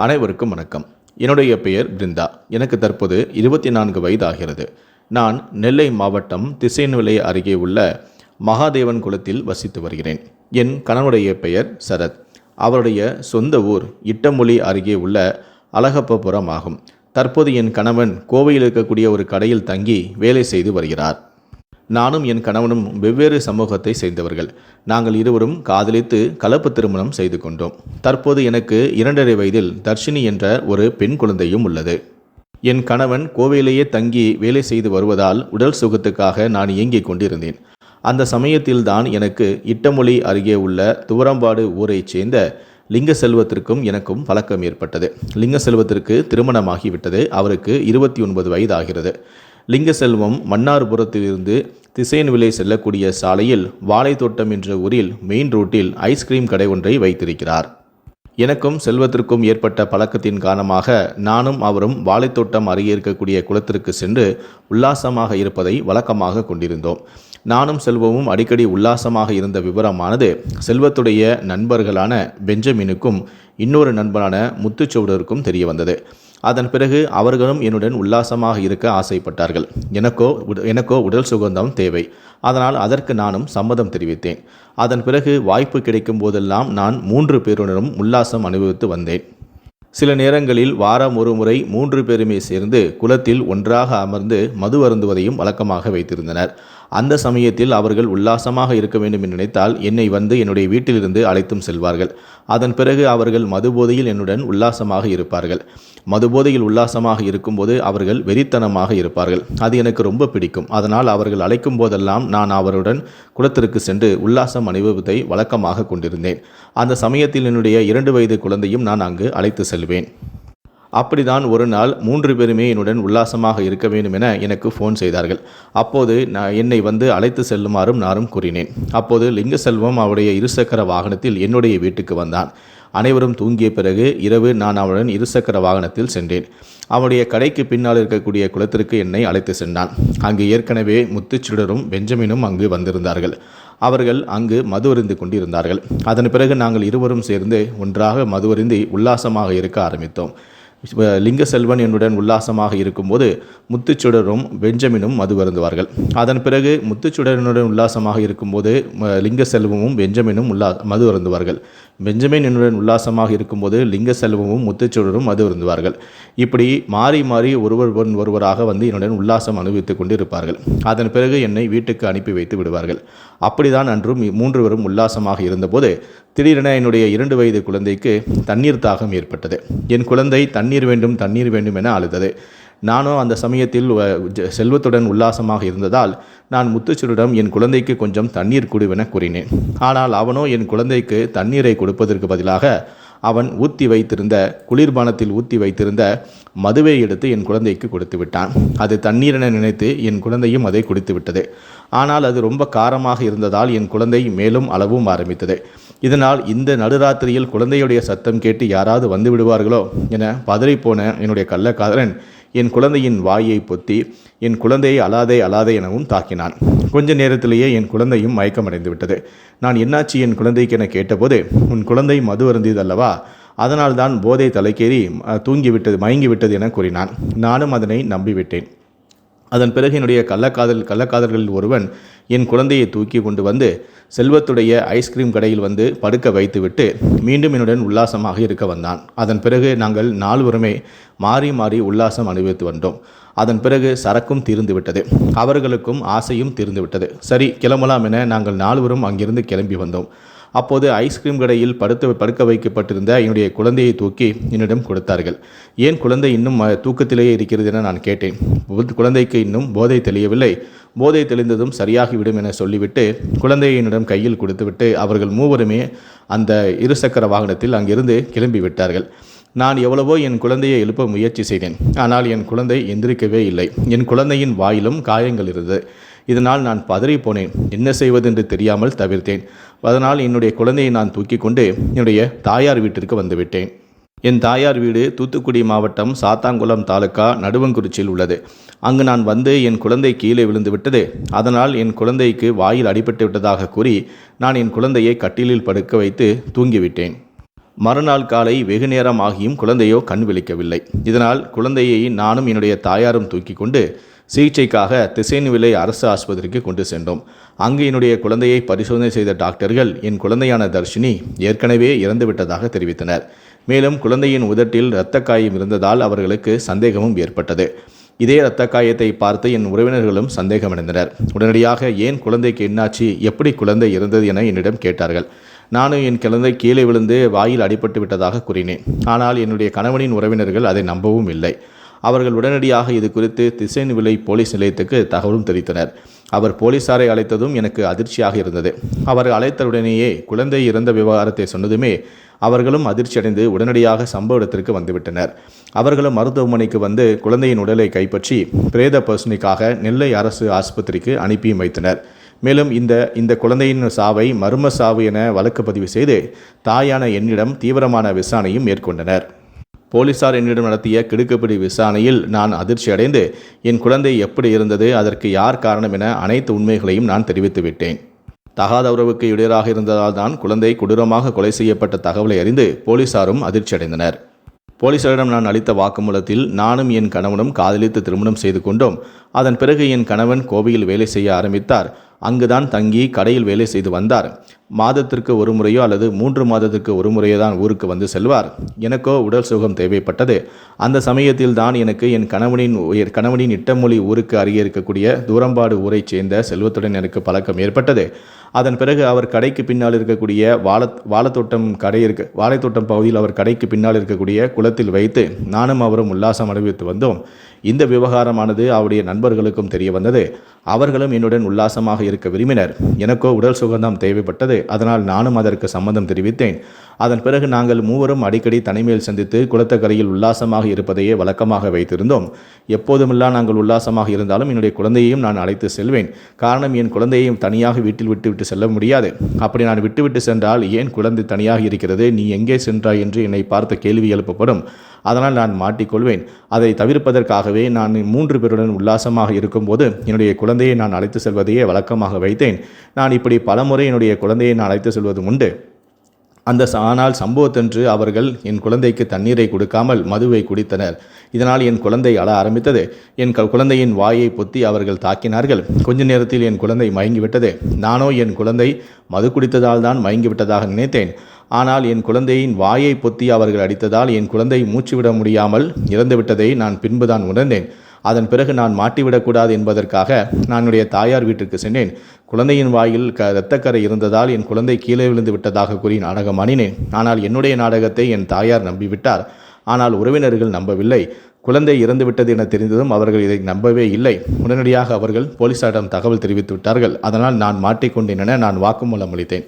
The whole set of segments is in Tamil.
அனைவருக்கும் வணக்கம். என்னுடைய பெயர் பிருந்தா. எனக்கு தற்போது இருபத்தி நான்கு வயதாகிறது. நான் நெல்லை மாவட்டம் திசைநிலை அருகே உள்ள மகாதேவன் குளத்தில் வசித்து வருகிறேன். என் கணவனுடைய பெயர் சரத். அவருடைய சொந்த ஊர் இட்டமொழி அருகே உள்ள அழகப்பபுரம் ஆகும். தற்போது என் கணவன் கோவையில் இருக்கக்கூடிய ஒரு கடையில் தங்கி வேலை செய்து வருகிறார். நானும் என் கணவனும் வெவ்வேறு சமூகத்தை சேர்ந்தவர்கள். நாங்கள் இருவரும் காதலித்து கலப்பு திருமணம் செய்து கொண்டோம். தற்போது எனக்கு இரண்டரை வயதில் தர்ஷினி என்ற ஒரு பெண் குழந்தையும் உள்ளது. என் கணவன் கோவையிலேயே தங்கி வேலை செய்து வருவதால் உடல் சுகத்துக்காக நான் இயங்கிக் கொண்டிருந்தேன். அந்த சமயத்தில்தான் எனக்கு இட்டமொழி அருகே உள்ள துவரம்பாடு ஊரைச் சேர்ந்த லிங்க செல்வத்திற்கும் எனக்கும் பழக்கம் ஏற்பட்டது. லிங்க செல்வத்திற்கு திருமணமாகிவிட்டது. அவருக்கு இருபத்தி ஒன்பது வயது ஆகிறது லிங்க செல்வம் மன்னார்புரத்திலிருந்து திசையன்விலை செல்லக்கூடிய சாலையில் வாழைத்தோட்டம் என்ற ஊரில் மெயின் ரோட்டில் ஐஸ்கிரீம் கடை ஒன்றை வைத்திருக்கிறார். எனக்கும் செல்வத்திற்கும் ஏற்பட்ட பழக்கத்தின் காரணமாக நானும் அவரும் வாழைத்தோட்டம் அருகே இருக்கக்கூடிய குளத்திற்கு சென்று உல்லாசமாக இருப்பதை வழக்கமாக கொண்டிருந்தோம். நானும் செல்வமும் அடிக்கடி உல்லாசமாக இருந்த விவரமானது செல்வத்துடைய நண்பர்களான பெஞ்சமினுக்கும் இன்னொரு நண்பரான முத்துச்சோடருக்கும் தெரிய வந்தது அதன் பிறகு அவர்களும் என்னுடன் உல்லாசமாக இருக்க ஆசைப்பட்டார்கள். எனக்கோ உட- எனக்கோ உடல் சுகந்தம் தேவை. அதனால் அதற்கு நானும் சம்மதம் தெரிவித்தேன். அதன் பிறகு வாய்ப்பு கிடைக்கும் போதெல்லாம் நான் மூன்று பேருடனும் உல்லாசம் அனுபவித்து வந்தேன். சில நேரங்களில் வாரம் ஒரு முறை மூன்று பேருமே சேர்ந்து குளத்தில் ஒன்றாக அமர்ந்து மது அருந்துவதையும் வழக்கமாக வைத்திருந்தனர். அந்த சமயத்தில் அவர்கள் உல்லாசமாக இருக்க வேண்டும் என்று நினைத்தால் என்னை வந்து என்னுடைய வீட்டிலிருந்து அழைத்தும் செல்வார்கள். அதன் பிறகு அவர்கள் மதுபோதையில் என்னுடன் உல்லாசமாக இருப்பார்கள். மதுபோதையில் உல்லாசமாக இருக்கும்போது அவர்கள் வெறித்தனமாக இருப்பார்கள். அது எனக்கு ரொம்ப பிடிக்கும். அதனால் அவர்கள் அழைக்கும் போதெல்லாம் நான் அவருடன் குளத்திற்கு சென்று உல்லாசம் அனுபவத்தை வழக்கமாக கொண்டிருந்தேன். அந்த சமயத்தில் என்னுடைய இரண்டு வயது குழந்தையும் நான் அங்கு அழைத்து செல்வேன். அப்படிதான் ஒரு நாள் மூன்று பேருமே என்னுடன் உல்லாசமாக இருக்க வேண்டும் என எனக்கு ஃபோன் செய்தார்கள். அப்போது நான் என்னை வந்து அழைத்து செல்லுமாறும் நானும் கூறினேன். அப்போது லிங்க செல்வம் அவருடைய இருசக்கர வாகனத்தில் என்னுடைய வீட்டுக்கு வந்தான். அனைவரும் தூங்கிய பிறகு இரவு நான் அவனுடன் இருசக்கர வாகனத்தில் சென்றேன். அவனுடைய கடைக்கு பின்னால் இருக்கக்கூடிய குளத்திற்கு என்னை அழைத்து சென்றான். அங்கு ஏற்கனவே முத்துச்சுடரும் பெஞ்சமினும் அங்கு வந்திருந்தார்கள். அவர்கள் அங்கு மது அருந்து கொண்டிருந்தார்கள். அதன் பிறகு நாங்கள் இருவரும் சேர்ந்து ஒன்றாக மது அருந்தி உல்லாசமாக இருக்க ஆரம்பித்தோம். லிங்க செல்வன் என்னுடன் உல்லாசமாக இருக்கும்போது முத்துச்சுடரும் பெஞ்சமினும் மது வருந்துவார்கள். அதன் பிறகு முத்துச்சுடரனுடன் உல்லாசமாக இருக்கும்போது லிங்க செல்வமும் பெஞ்சமினும் உல்லா மது அருந்துவார்கள் பெஞ்சமின் என்னுடன் உல்லாசமாக இருக்கும்போது லிங்க செல்வமும் முத்துச்சுடரும் மது வருந்துவார்கள். இப்படி மாறி மாறி ஒருவர் ஒருவராக வந்து என்னுடன் உல்லாசம் அனுபவித்துக் கொண்டு இருப்பார்கள் அதன் பிறகு என்னை வீட்டுக்கு அனுப்பி வைத்து விடுவார்கள். அப்படிதான் அன்றும் மூன்றுவரும் உல்லாசமாக இருந்தபோது திடீரென என்னுடைய இரண்டு வயது குழந்தைக்கு தண்ணீர் தாகம் ஏற்பட்டது. என் குழந்தை தண்ணீர் வேண்டும் தண்ணீர் வேண்டும் என அழுதது. நானும் அந்த சமயத்தில் செல்வத்துடன் உல்லாசமாக இருந்ததால் நான் முத்துச்சூரிடம் என் குழந்தைக்கு கொஞ்சம் தண்ணீர் கொடுவென கூறினேன். ஆனால் அவனோ என் குழந்தைக்கு தண்ணீரை கொடுப்பதற்கு பதிலாக அவன் ஊற்றி வைத்திருந்த குளிர்பானத்தில் ஊற்றி வைத்திருந்த மதுவை எடுத்து என் குழந்தைக்கு கொடுத்து விட்டான். அது தண்ணீர் என நினைத்து என் குழந்தையும் அதை குடித்து விட்டது. ஆனால் அது ரொம்ப காரமாக இருந்ததால் என் குழந்தை மேலும் அளவும் ஆரம்பித்தது. இதனால் இந்த நடுராத்திரியில் குழந்தையுடைய சத்தம் கேட்டு யாராவது வந்து விடுவார்களோ என பதறிப்போன என்னுடைய கள்ளக்காதலன் என் குழந்தையின் வாயை பொத்தி என் குழந்தையை அலாதே அலாதே எனவும் தாக்கினான். கொஞ்ச நேரத்திலேயே என் குழந்தையும் மயக்கமடைந்து விட்டது. நான் என்னாச்சு என் குழந்தைக்கு என கேட்டபோது உன் குழந்தை மது அருந்தியது அல்லவா அதனால்தான் போதை தலைக்கேறி தூங்கிவிட்டது மயங்கிவிட்டது என கூறினான். நானும் அதனை நம்பிவிட்டேன். அதன் பிறகு என்னுடைய கள்ளக்காதல் கள்ளக்காதல்களில் ஒருவன் என் குழந்தையை தூக்கி கொண்டு வந்து செல்வத்துடைய ஐஸ்கிரீம் கடையில் வந்து படுக்க வைத்துவிட்டு மீண்டும் என்னுடன் உல்லாசமாக இருக்க வந்தான். அதன் பிறகு நாங்கள் நால்வருமே மாறி மாறி உல்லாசம் அனுபவித்து வந்தோம். அதன் பிறகு சரக்கும் தீர்ந்து விட்டது. அவர்களுக்கும் ஆசையும் தீர்ந்து விட்டது. சரி கிளம்பலாம் என நாங்கள் நால்வரும் அங்கிருந்து கிளம்பி வந்தோம். அப்போது ஐஸ்கிரீம் கடையில் படுத்து படுக்க வைக்கப்பட்டிருந்த என்னுடைய குழந்தையை தூக்கி என்னிடம் கொடுத்தார்கள். ஏன் குழந்தை இன்னும் தூக்கத்திலேயே இருக்கிறது என நான் கேட்டேன். குழந்தைக்கு இன்னும் போதை தெளியவில்லை. போதை தெளிந்ததும் சரியாகிவிடும் என சொல்லிவிட்டு குழந்தையை என்னிடம் கையில் கொடுத்துவிட்டு அவர்கள் மூவருமே அந்த இருசக்கர வாகனத்தில் அங்கிருந்து கிளம்பி விட்டார்கள். நான் எவ்வளவோ என் குழந்தையை எழுப்ப முயற்சி செய்தேன். ஆனால் என் குழந்தை எந்திரிக்கவே இல்லை. என் குழந்தையின் வாயிலும் காயங்கள் இருந்தது. இதனால் நான் பதறிப்போனேன். என்ன செய்வதென்று தெரியாமல் தவிர்த்தேன். அதனால் என்னுடைய குழந்தையை நான் தூக்கி கொண்டு என்னுடைய தாயார் வீட்டிற்கு வந்துவிட்டேன் என் தாயார் வீடு தூத்துக்குடி மாவட்டம் சாத்தாங்குளம் தாலுக்கா நடுவங்குறிச்சியில் உள்ளது. அங்கு நான் வந்து என் குழந்தை கீழே விழுந்து விட்டது. அதனால் என் குழந்தைக்கு வாயில் அடிபட்டு விட்டதாக கூறி நான் என் குழந்தையை கட்டிலில் படுக்க வைத்து தூங்கிவிட்டேன். மறுநாள் காலை வெகு நேரம் ஆகியும் குழந்தையோ கண் விழிக்கவில்லை. இதனால் குழந்தையை நானும் என்னுடைய தாயாரும் தூக்கி கொண்டு சிகிச்சைக்காக திசைன்விலை அரசு ஆஸ்பத்திரிக்கு கொண்டு சென்றோம். அங்கு என்னுடைய குழந்தையை பரிசோதனை செய்த டாக்டர்கள் என் குழந்தையான தர்ஷினி ஏற்கனவே இறந்துவிட்டதாக தெரிவித்தனர். மேலும் குழந்தையின் உதட்டில் இரத்த காயம் இருந்ததால் அவர்களுக்கு சந்தேகமும் ஏற்பட்டது. இதே இரத்த காயத்தை பார்த்து என் உறவினர்களும் சந்தேகமடைந்தனர். உடனடியாக ஏன் குழந்தைக்கு என்னாச்சு? எப்படி குழந்தை இருந்தது என என்னிடம் கேட்டார்கள். நானும் என் குழந்தை கீழே விழுந்து வாயில் அடிபட்டு விட்டதாக கூறினேன். ஆனால் என்னுடைய கணவனின் உறவினர்கள் அதை நம்பவும் இல்லை. அவர்கள் உடனடியாக இது குறித்து திசைநிலை போலீஸ் நிலையத்துக்கு தகவலும் தெரிவித்தனர். அவர் போலீசாரை அழைத்ததும் எனக்கு அதிர்ச்சியாக இருந்தது. அவர் அழைத்தவுடனேயே குழந்தை இறந்த விவகாரத்தை சொன்னதுமே அவர்களும் அதிர்ச்சியடைந்து உடனடியாக சம்பவ இடத்திற்கு வந்துவிட்டனர். அவர்களும் மருத்துவமனைக்கு வந்து குழந்தையின் உடலை கைப்பற்றி பிரேத பரிசோதனைக்காக நெல்லை அரசு ஆஸ்பத்திரிக்கு அனுப்பியும் வைத்தனர். மேலும் இந்த இந்த குழந்தையின் சாவை மர்ம சாவு என வழக்கு பதிவு செய்து தாயான என்னிடம் தீவிரமான விசாரணையும் மேற்கொண்டனர். போலீசார் என்னிடம் நடத்திய கிடுக்குப்பிடி விசாரணையில் நான் அதிர்ச்சி அடைந்து என் குழந்தை எப்படி இருந்தது அதற்கு யார் காரணம் என அனைத்து உண்மைகளையும் நான் தெரிவித்துவிட்டேன் தகாத உறவுக்கு இடையராக இருந்ததால் தான் குழந்தை கொடூரமாக கொலை செய்யப்பட்ட தகவலை அறிந்து போலீசாரும் அதிர்ச்சி அடைந்தனர். போலீசாரிடம் நான் அளித்த வாக்குமூலத்தில் நானும் என் கணவனும் காதலித்து திருமணம் செய்து கொண்டோம். அதன் பிறகு என் கணவன் கோவையில் வேலை செய்ய ஆரம்பித்தார். அங்குதான் தங்கி கடையில் வேலை செய்து வந்தார். மாதத்திற்கு ஒரு முறையோ அல்லது மூன்று மாதத்திற்கு ஒரு முறையோ தான் ஊருக்கு வந்து செல்வார். எனக்கோ உடல் சுகம் தேவைப்பட்டது. அந்த சமயத்தில் தான் எனக்கு என் கணவனின் உயர் கணவனின் இட்டமொழி ஊருக்கு அருகே இருக்கக்கூடிய தூரம்பாடு ஊரைச் சேர்ந்த செல்வத்துடன் எனக்கு பழக்கம் ஏற்பட்டது. அதன் பிறகு அவர் கடைக்கு பின்னால் இருக்கக்கூடிய வாழ வாழைத்தோட்டம் கடை இருக்க வாழைத்தோட்டம் பகுதியில் அவர் கடைக்கு பின்னால் இருக்கக்கூடிய குளத்தில் வைத்து நானும் அவரும் உல்லாசம் அனுபவித்து வந்தோம். இந்த விவகாரமானது அவருடைய நண்பர்களுக்கும் தெரிய வந்தது. அவர்களும் என்னுடன் உல்லாசமாக இருக்க விரும்பினர். எனக்கோ உடல் சுகந்தம் தேவைப்பட்டது. அதனால் நானும் அதற்கு சம்மதம் தெரிவித்தேன். அதன் பிறகு நாங்கள் மூவரும் அடிக்கடி தனிமையில் சந்தித்து குளத்தக்கரையில் உல்லாசமாக இருப்பதையே வழக்கமாக வைத்திருந்தோம். எப்போதுமெல்லாம் நாங்கள் உல்லாசமாக இருந்தாலும் என்னுடைய குழந்தையையும் நான் அழைத்து செல்வேன். காரணம் என் குழந்தையையும் தனியாக வீட்டில் விட்டுவிட்டு செல்ல முடியாது. அப்படி நான் விட்டுவிட்டு சென்றால் ஏன் குழந்தை தனியாக இருக்கிறது? நீ எங்கே சென்றாய் என்று என்னை பார்த்த கேள்வி எழுப்பப்படும். அதனால் நான் மாட்டிக்கொள்வேன். அதை தவிர்ப்பதற்காகவே நான் மூன்று பேருடன் உல்லாசமாக இருக்கும்போது என்னுடைய குழந்தையை நான் அழைத்து செல்வதையே வழக்கமாக வைத்தேன். நான் இப்படி பலமுறை என்னுடைய குழந்தையை நான் அழைத்து செல்வதும் உண்டு. அந்த ஆனால் சம்பவத்தன்று அவர்கள் என் குழந்தைக்கு தண்ணீரை கொடுக்காமல் மதுவை குடித்தனர். இதனால் என் குழந்தை அழ ஆரம்பித்தது. என் குழந்தையின் வாயை பொத்தி அவர்கள் தாக்கினார்கள். கொஞ்ச நேரத்தில் என் குழந்தை மயங்கிவிட்டது. நானோ என் குழந்தை மது குடித்ததால் தான் மயங்கிவிட்டதாக நினைத்தேன். ஆனால் என் குழந்தையின் வாயை பொத்தி அவர்கள் அடித்ததால் என் குழந்தை மூச்சுவிட முடியாமல் இறந்துவிட்டதை நான் பின்புதான் உணர்ந்தேன். அதன் பிறகு நான் மாட்டிவிடக்கூடாது என்பதற்காக நான் என்னுடைய தாயார் வீட்டிற்கு சென்றேன். குழந்தையின் வாயில் க இரத்தக்கரை இருந்ததால் என் குழந்தை கீழே விழுந்து விட்டதாக கூறி நாடகம் அணினேன் ஆனால் என்னுடைய நாடகத்தை என் தாயார் நம்பிவிட்டார். ஆனால் உறவினர்கள் நம்பவில்லை. குழந்தை இறந்துவிட்டது என தெரிந்ததும் அவர்கள் இதை நம்பவே இல்லை. உடனடியாக அவர்கள் போலீசாரிடம் தகவல் தெரிவித்து விட்டார்கள். அதனால் நான் மாட்டிக்கொண்டேன் என நான் வாக்குமூலம் அளித்தேன்.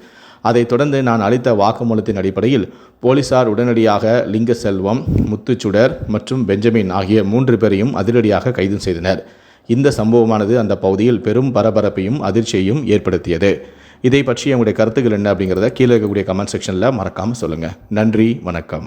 அதைத் தொடர்ந்து நான் அளித்த வாக்குமூலத்தின் அடிப்படையில் போலீசார் உடனடியாக லிங்கசெல்வம் முத்துச்சுடர் மற்றும் பெஞ்சமின் ஆகிய மூன்று பேரையும் அதிரடியாக கைது செய்தனர். இந்த சம்பவமானது அந்த பகுதியில் பெரும் பரபரப்பையும் அதிர்ச்சியையும் ஏற்படுத்தியது. இதை பற்றி உங்களுடைய கருத்துக்கள் என்ன அப்படிங்கிறத கீழே இருக்கக்கூடிய கமெண்ட் செக்ஷனில் மறக்காமல் சொல்லுங்கள் நன்றி வணக்கம்.